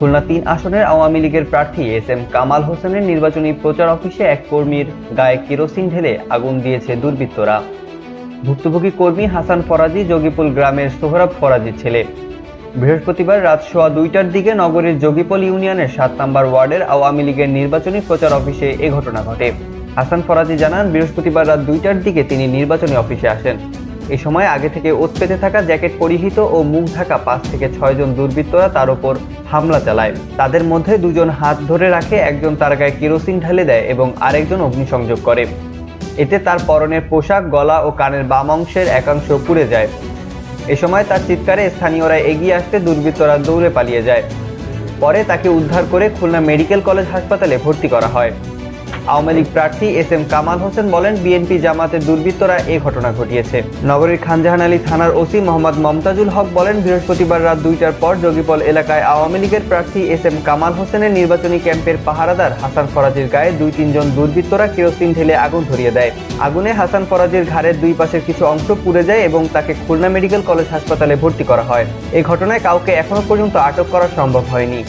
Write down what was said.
খুলনা তিন আসনের আওয়ামী লীগের প্রার্থী এস এম কামাল হোসেনের নির্বাচনী প্রচার অফিসে এক কর্মীর গায়ে কেরোসিন ঢেলে আগুন দিয়েছে দুর্বৃত্তরা। ভুক্তভোগী কর্মী হাসান ফরাজি যোগীপুল গ্রামের সোহরাব ফরাজির ছেলে। বৃহস্পতিবার রাত সোয়া দুইটার দিকে নগরীর যোগীপল ইউনিয়নের সাত নম্বর ওয়ার্ডের আওয়ামী লীগের নির্বাচনী প্রচার অফিসে এ ঘটনা ঘটে। হাসান ফরাজি জানান, বৃহস্পতিবার রাত দুইটার দিকে তিনি নির্বাচনী অফিসে আসেন। এই সময় আগে থেকে ওত পেতে থাকা জ্যাকেট পরিহিত ও মুখ ঢাকা পাঁচ থেকে ছয়জন দুর্বৃত্তরা তার উপর হামলা চালায়। তাদের মধ্যে দুজন হাত ধরে রাখে, একজন তার গায়ে কেরোসিন ঢেলে দেয় এবং আরেকজন অগ্নিসংযোগ করে। এতে তার পরনের পোশাক, গলা ও কানের বাম অংশের একাংশ পুড়ে যায়। এ সময় তার চিৎকারে স্থানীয়রা এগিয়ে আসতে দুর্বৃত্তরা দৌড়ে পালিয়ে যায়। পরে তাকে উদ্ধার করে খুলনা মেডিকেল কলেজ হাসপাতালে ভর্তি করা হয়। আওয়ামী লীগ প্রার্থী এস এম কামাল হোসেন বলেন, বিএনপি জামাতের দুর্বৃত্তরা এই ঘটনা ঘটিয়েছে। নগরীর খানজাহান আলী থানার ওসি মোহাম্মদ মমতাজুল হক বলেন, বৃহস্পতিবার রাত দুইটার পর যোগীপল এলাকায় আওয়ামী লীগের প্রার্থী এস এম কামাল হোসেনের নির্বাচনী ক্যাম্পের পাহারাদার হাসান ফরাজির গায়ে দুই তিনজন দুর্বৃত্তরা কেরোসিন ঢেলে আগুন ধরিয়ে দেয়। আগুনে হাসান ফরাজির ঘাড়ের দুই পাশের কিছু অংশ পুড়ে যায় এবং তাকে খুলনা মেডিকেল কলেজ হাসপাতালে ভর্তি করা হয়। এই ঘটনায় কাউকে এখনও পর্যন্ত আটক করা সম্ভব হয়নি।